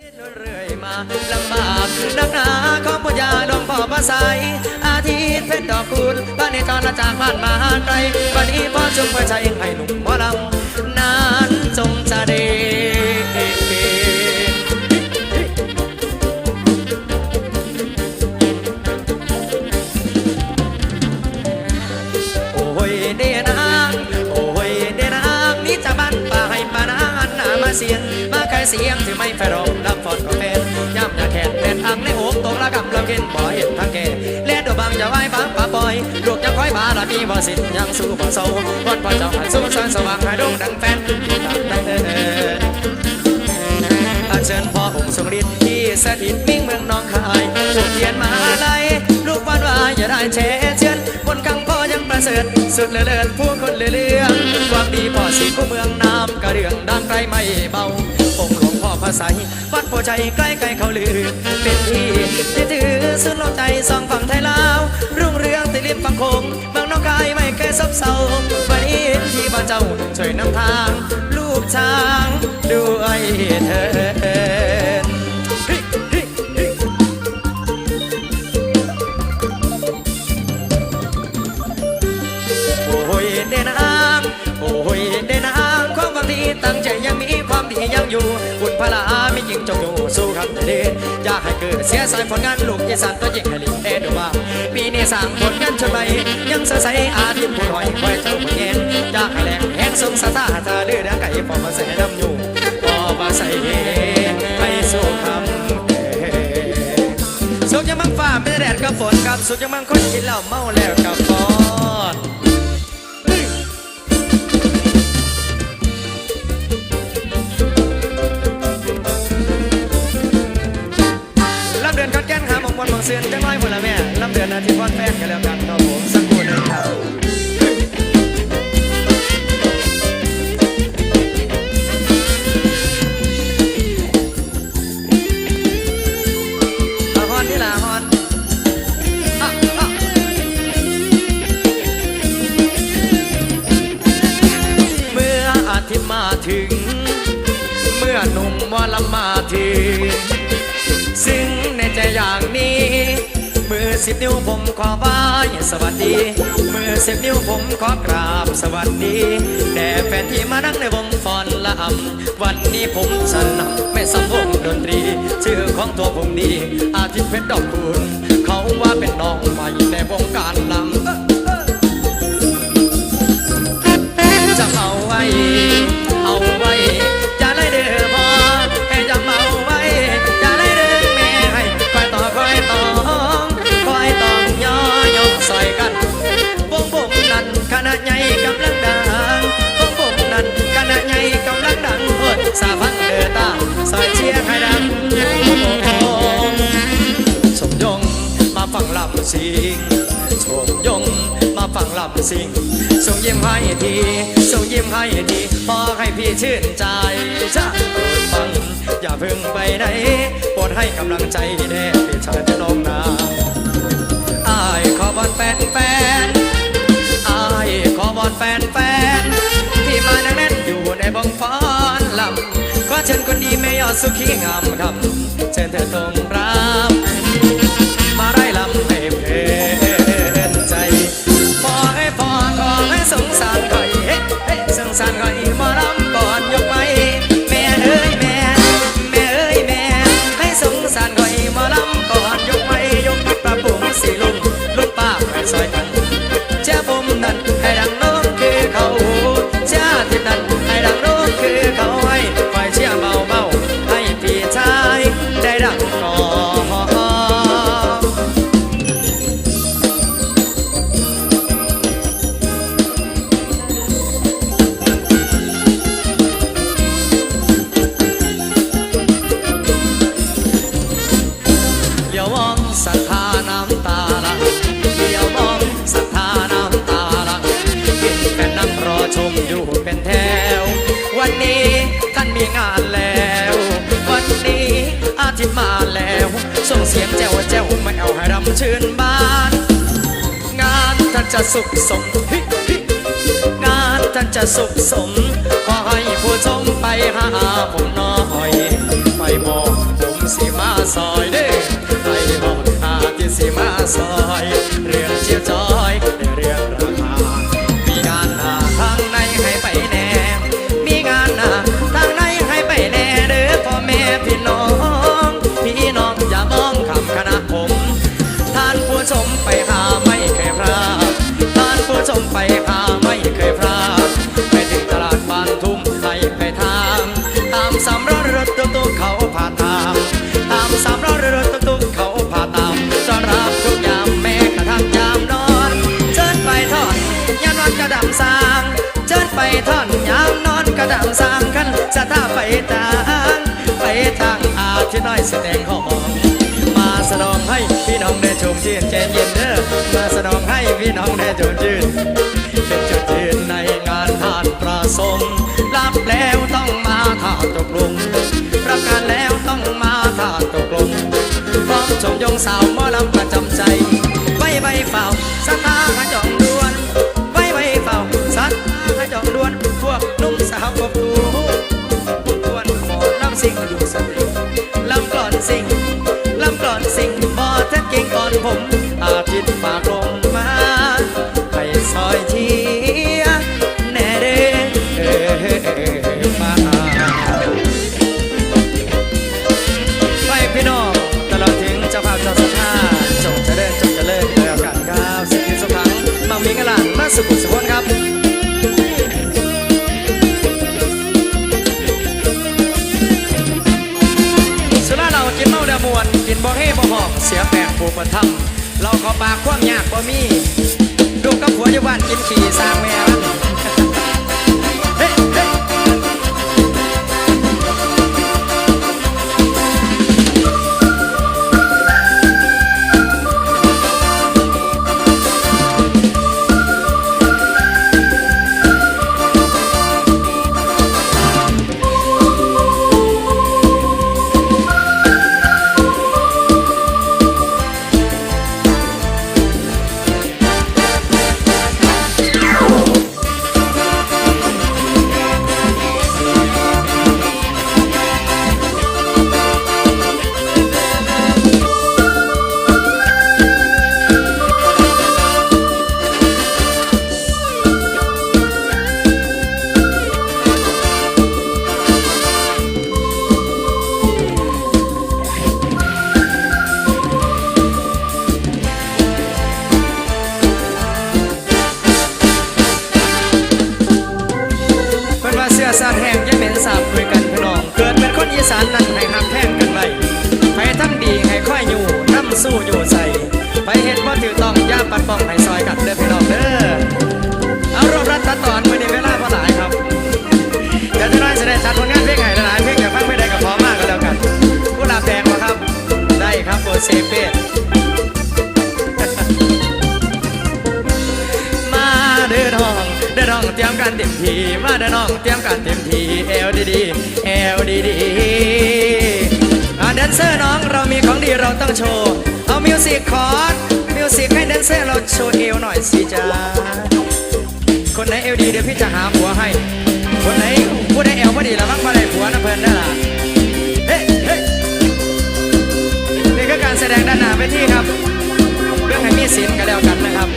เรื่อยมาลำบากนักหนาของปุญญาหลวงพ่อพระสายอาทิตย์เพชรดอกคูณบ้านในจรจากบ้านมาไกลวันนี้พ่อจงไว้ใจให้หนุ่มหมอลำนานจงจะเด เสียงที่ไม่ไฟรองลำฟอนก็เป็นย่ำหน้าแขนเป็นอังในอกตกละกำลำเข็นบ่อเห็นทางแก่เล่ดบังจะไว้บังป่าปล่อยลูกจะคอยบาละมีบ่สิทธิ์ยังสู้บ่เศร้าวันพอเจ้าให้สู้แสงสว่างให้ดวงดังแฟนที่ตามแต่เดินอันเชิญพ่อองค์ทรงฤทธิ์ที่สถิตมิ่งเมืองน้องคายถูกเทียนมาลัยลูกวันว่าอย่าได้เชเชือนบนคำพ่อยังประเสริฐสุดเลิศผู้คนเรื่องความดีพ่อสีผู้เมืองน้ำกระเรื่องดังไกลไม่เบา องค์หลวงพ่อพระไสยวัดโพชัยใกล้ไกลเขาลือ เป็นที่ที่ถือสุดโลมใจสองฝั่งไทยลาว รุ่งเรืองติริมฝั่งคงบางน้องกายไม่เคยซบเซาวันนี้ที่บ้านเจ้าช่วยนำทาง ลูกช้างด้วยเธอ พลาไม่ยิงจงอยู่สู้คำเดินอยากให้เกิดเสียสายผลงานลูกยีสานตัวยิงให้ลิเอดูว่าปีนี้สร้างผลงานชนใบยังสดใสอาทิตย์ผู้หอยคอยเจ้าผู้เย็นอยากให้แรงแห้งสงสาตาตาเลือดไก่พอมาใส่น้ำอยู่พอมาใส่ให้สู้คำสุขยังมั่งฟ้าไม่ได้แดดกับฝนครับสุขยังมั่งคนกินเหล้าเมาแล้วกับฟอน อนอาทิตย์วันแฟนกันแล้วกันครับผมสักครู่หนึงครับฮอนที่ละฮอนอะอะเมื่ออาทิตมาถึง เมื่อหนุ่มวลมาถึ สิบนิ้วผมขอไหว้สวัสดี มือสิบนิ้วผมขอกราบสวัสดีแต่แฟนที่มานั่งในวงฟอนละอำวันนี้ผมสนำไม่สำวงดนตรี ชื่อของตัวผมดี อาทิตย์เพชรดอกคูณเขาว่าเป็นน้องใหม่ในวงการลำ ลำสิงสมยงมาฟังลำสิงส่งยิ้มให้ทีส่งยิ้มให้ทีพอให้พี่ชื่นใจจะโปรดฟัง อย่าเพิ่งไปไหนโปรดให้กำลังใจแด่พี่ชายและน้องนาอายขอบอลแฟนแฟนอายขอบอลแฟนแฟนที่มานั่งแน่นอยู่ในบงฟ้อนลำขอเชิญคนดีไม่ยอดสุขีงามคำเชิญเธอตรงรับ สงสารก็อีมาลำ มีงานแล้ว วันนี้อาทิตย์มาแล้ว ส่งเสียงแจ้วแจ้วไม่เอาให้รำชื่นบ้าน งานท่านจะสุขสมฮิฮิงานท่านจะสุขสม ขอให้ผู้ชมไปหาผมหน้อยไปบอกสีมาซอยเด้ไอ้หอดอาที่สีมาซอย เรื่องเชียวจอยเรื่อง สถาไปทางไปทางอาที่น้อยแสดงหองมาสนองให้พี่น้องได้ชมชื่นใจเย็นเด้อมาสนองให้พี่น้องได้ชมชื่นเป็นจุดยืนในงานทานประสงค์รับแล้วต้องมาถ้าตกลงปรับงานแล้วต้องมาถ้าตกลงพร้อมชมยงสาวมอลำประจำ สิงอยู่สติลำกลอนสิงลำกลอนสิงบอเท็ดเก่งก่อนผม อาทิตย์ฝากลง ปลกผูกประทังเราขอปากความยากบ่มีลูกกับผัวอยู่บ้านกินขี่สร้างแม่รัก เห็นว่าถือต้องย่าปัดป้องให้ซอยกันเด้อพี่น้องเด้อเอารวบรัดตัดตอนไม่ได้เวลาพอหลายครับเดี๋ยวจะน้อยจะได้จัดผลงานเพลงให้หลายเพลงอยาฟังไม่ได้ก็พอมากก็แล้วกันผู้ลาบแดงวะครับ ได้ครับโบเซเป้มาเด้อน้องเด้อน้องเตรียมการเต็มทีมาเด้อน้องเตรียมการเต็มทีเอลดีดีเอลดีดีอ่าแดนเซอร์น้องเรามีของดีเราต้องโชว์ เอามิวสิกคอร์ดมิวสิกให้แดนเซอร์เราโชว์เอวหน่อยสิจ้าคนไหนเอวดีเดี๋ยวพี่จะหาผัวให้ คนไหนผู้ใดเอวพอดีล้วมักมาได้ผัวนะเพิ่นได้ล่ะเฮ้เฮ้นี่คือการแสดงด้านหน้าเวทีครับ เรื่องให้มีศีลกันแล้วกันนะครับ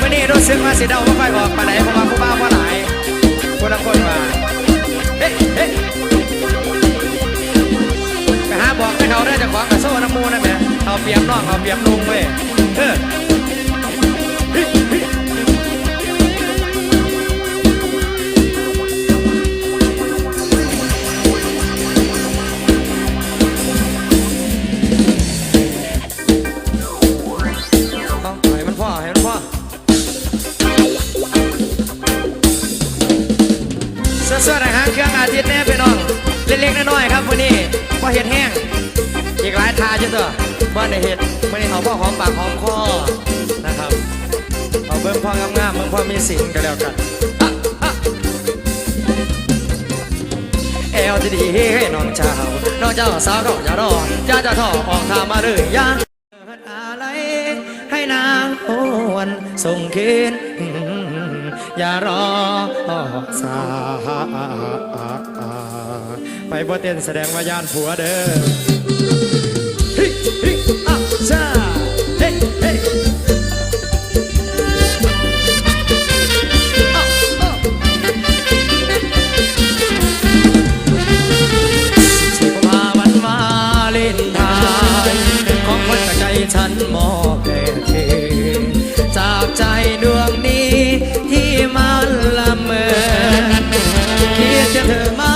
วันนี้รู้สึกว่าสีเดาไม่ค่อยออกปาไหนเพราะว่าผู้บ้าผู้หลายคนละคนว่าเฮ้เฮ้ไปหาบอกให้เขาได้จะขวางกับโซ่น้ำมูนั่นแหละ เอาเปียบน้องเอาเปียบลุงเว้ยเออเอาให้มันพ่อให้มันพ่อเสื้อนะฮะเครื่องอาทิตย์แน่ไปน้อง เล็กๆน้อยๆครับวันนี้พอเห็ดแห้ง อีกหลายทาจุดตัวบ้านในเห็ดวันนี้เอาพ่อหอมปากหอมคอนะครับเอาเบิ่งพ่องามๆเบิ่งพ่อมีสิงกันแล้วกันอะอะเอลดีๆให้น้องเจ้าน้องเจ้าสาวดอกอย่ารออย่าจะท่อออกทามาเลยอย่าเกิดอะไรให้นางโอนส่งคืนอืมอย่ารอสาไปบ่เต้นแสดงว่าย่านผัวเด้อ ฉันมอบแด่เธอจากใจดวงนี้ที่มันละเมอคิดจะเธอไม่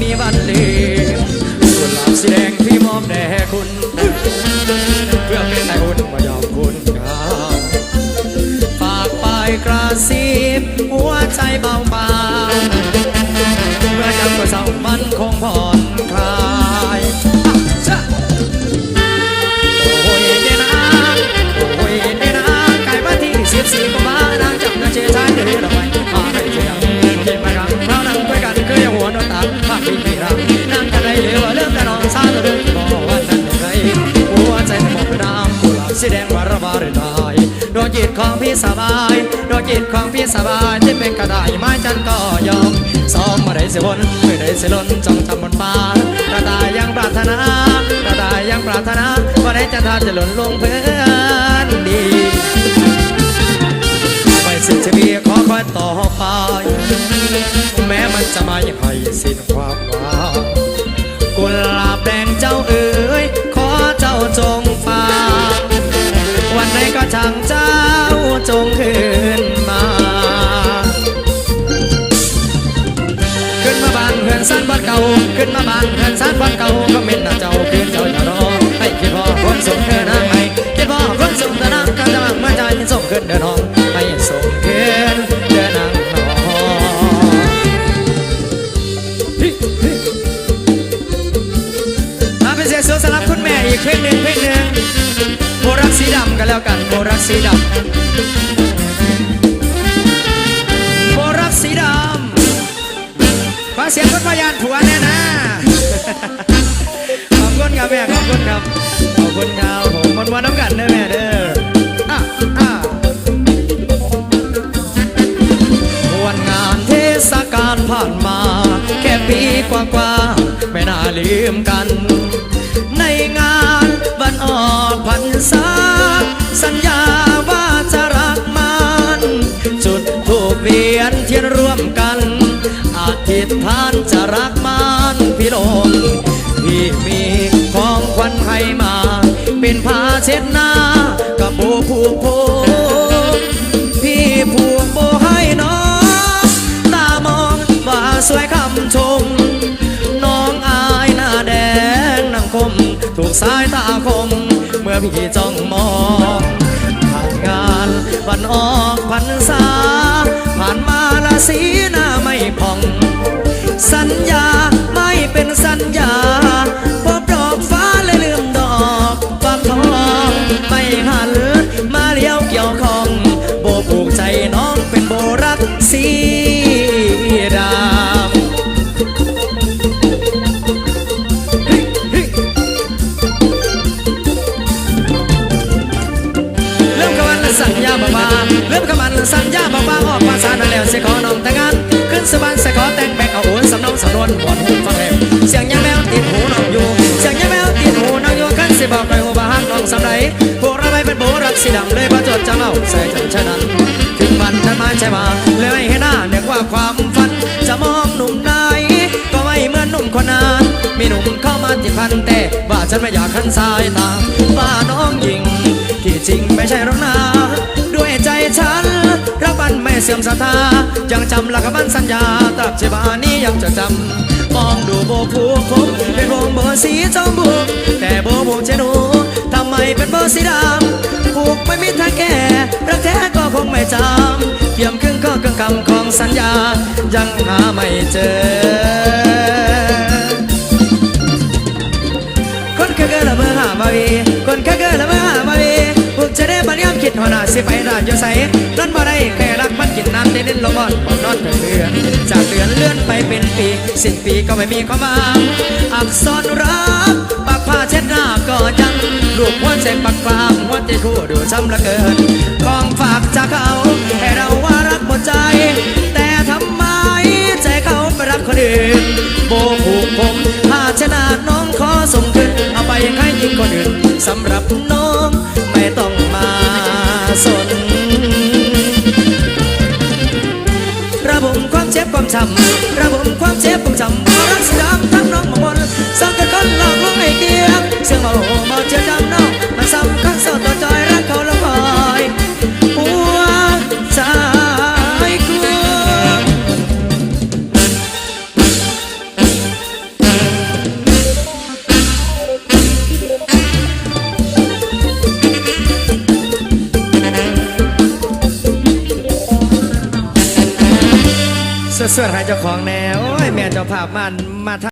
มีวันลืมกุหลาบสีแดงที่มอบแด่คุณ เพื่อเป็นนายอุ่นมายอมคุณเขาฝากไปกระซิบหัวใจเบา สบายดวงจิตของพี่สบายที่เป็นกระต่ายไม้จันก็ยอมซ้อมมาได้สิบนไม่ได้สิล้นจ้องจำบนฟ้ากระต่ายยังปรารถนากระต่ายยังปรารถนาว่าได้จะทานจะหล่นลงเพื่อนดีไม่สิ้นชีขอคอยต่อไปแม้มันจะไม่ให้สิ้นความหวังกุหลาบแดงเจ้าเอ๋ยขอเจ้าจงฟังวันไหนก็ช่างเจ้า จงคืนมาขึ้นมาบานเพื่อนสั้นบ้านเก่าขึ้นมาบานเพื่อนสั้นบ้านเก่าก็เม็นน้าเจ้าคืนเจ้าอย่ารอให้คิดพ่อคนส่งเธอน้ำให้คิดพ่อคนส่งเธอน้ำกันจะมั่งมาใจส่งขึ้นเดินห้องให้ส่งขึ้นเดินนั่งนอนมาเป็นเสียงสูงสำหรับคุณแม่อีกเพลงหนึ่งเพลงหนึ่งโบรักสีดำกันแล้วกันโบรักสีดำ คุณครับขอบคุณครับ ขอบคุณครับผมมันวันน้ำกันเด้อแม่เด้ออะอะวันงานเทศกาลผ่านมา แค่ปีกว่าๆไม่น่าลืมกัน ในงานวันออกพรรษาสัญญาว่าจะรักมันจุดถูกเวียนเทียนร่วมกันอธิษฐานจะรักมันพี่ล วัญให้มา เป็นผ้าเช็ดหน้ากับโบผูกโพพี่ผูกโบให้น้องตามองว่าสวยคำชม น้องอายหน้าแดงนั่งคม ถูกสายตาคม เมื่อพี่จ้องมองผ่านงานวันออกพรรษา ผ่านมาละสีหน้าไม่ผ่อง สัญญาไม่เป็นสัญญา สีดำเลยประจดจำเอาใส่จนฉะนั้น ถึงมันนั้นมาใช่มาเลยไม่เห็นหน้าเนียกว่าความฝัน จะมองหนุ่มไหนก็ไม่เหมือนหนุ่มคนนั้นมีหนุ่มเข้ามาติดพันแต่ว่าฉันไม่อยากขันสายตาว่าน้องหญิง ที่จริงไม่ใช่หรอกนะด้วยใจฉันรักมันไม่เสื่อมศรัทธายังจำหลักบันสัญญาตราบชีวานี้ยังจะจำมองดูโบผูกผมเป็นวงโบสีจอมบุกแต่โบผูกเจนูทำไมเป็นโบสีดำ ไม่มีทางแก้รักแท้ก็คงไม่จำเกี่ยมครึ่งก็ครึ่งคำของสัญญา ยังหาไม่เจอ คนแค่เกิดละเมื่อหามาวีคนแค่เกิดละเมื่อหามาวีพวกจะได้บันยามคิดหัวหน้าสิไปราดอยู่ใส่นั่นบ่ได้แค่รักมันกินน้ำได้เล่นลงบอนบ่นอนเป็นเดือนจากเดือนเลื่อนไปเป็นปีสิ้นปีก็ไม่มีความหมายอักษ ใจปักกลามหัวใจคู่ดูช้ำละเกินกองฝากจากเขาให้เราว่ารักหมดใจ แต่ทำไมใจเขาไปรักคนอื่นโบผูกผมหาชนะน้องขอส่งคืนเอาไปให้ยิงคนอื่นสำหรับน้องไม่ต้องมาสนระบมความเจ็บความช้ำระบม ส่วนใครเจ้าของแนวโอ้แม่เจ้าภาพมันมาท